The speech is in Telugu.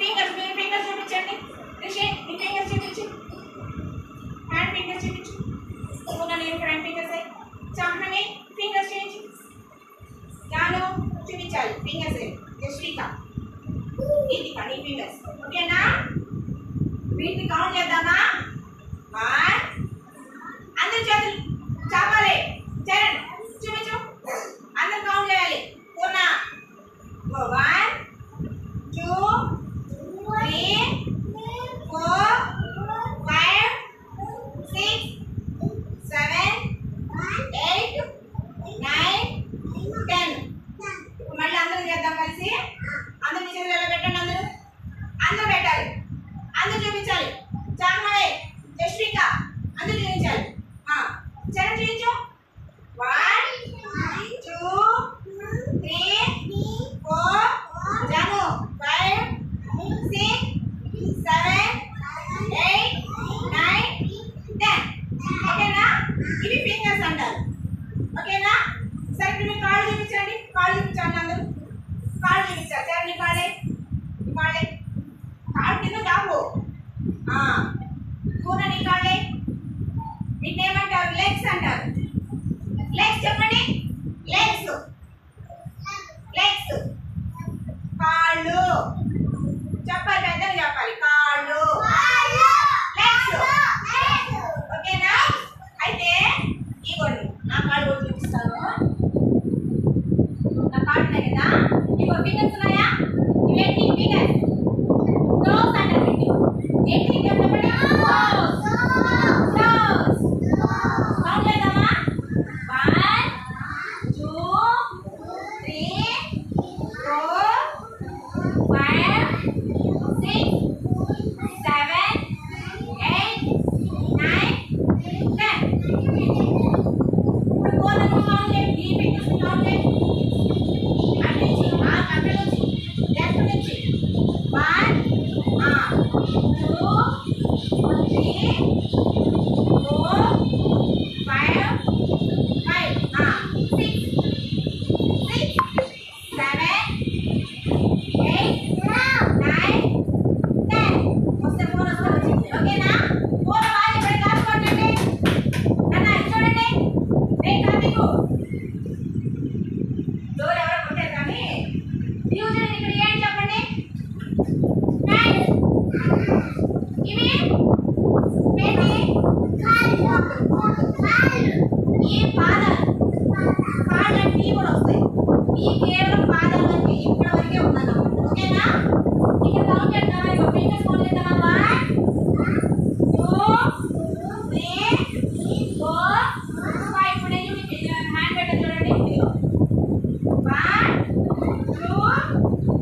fingers मेरे fingers से पीछे नीचे नीचे fingers से नीचे hand fingers से नीचे पूरा नहीं front fingers से सामने में fingers से नीचे जानो कुछ भी चल fingers से जस्टी का ये दिखा नहीं fingers ओके ना बीट दिखाओ ज़्यादा ना లెగ్స్ అంటారు. లెగ్స్ చెప్పండి. లెగ్స్ లెగ్స్ కాళ్ళు. చెప్పాలి పెద్దలు చెప్పాలి. కాళ్ళు. లెగ్స్ ఓకేనా? అయితే ఇగోండి నా కాళ్ళు కూడా చూపిస్తాను. నా కాళ్ళు ఉన్నాయి కదా? ఇగో ఫింగర్స్ ఉన్నాయా? ఇవేంటి? Music.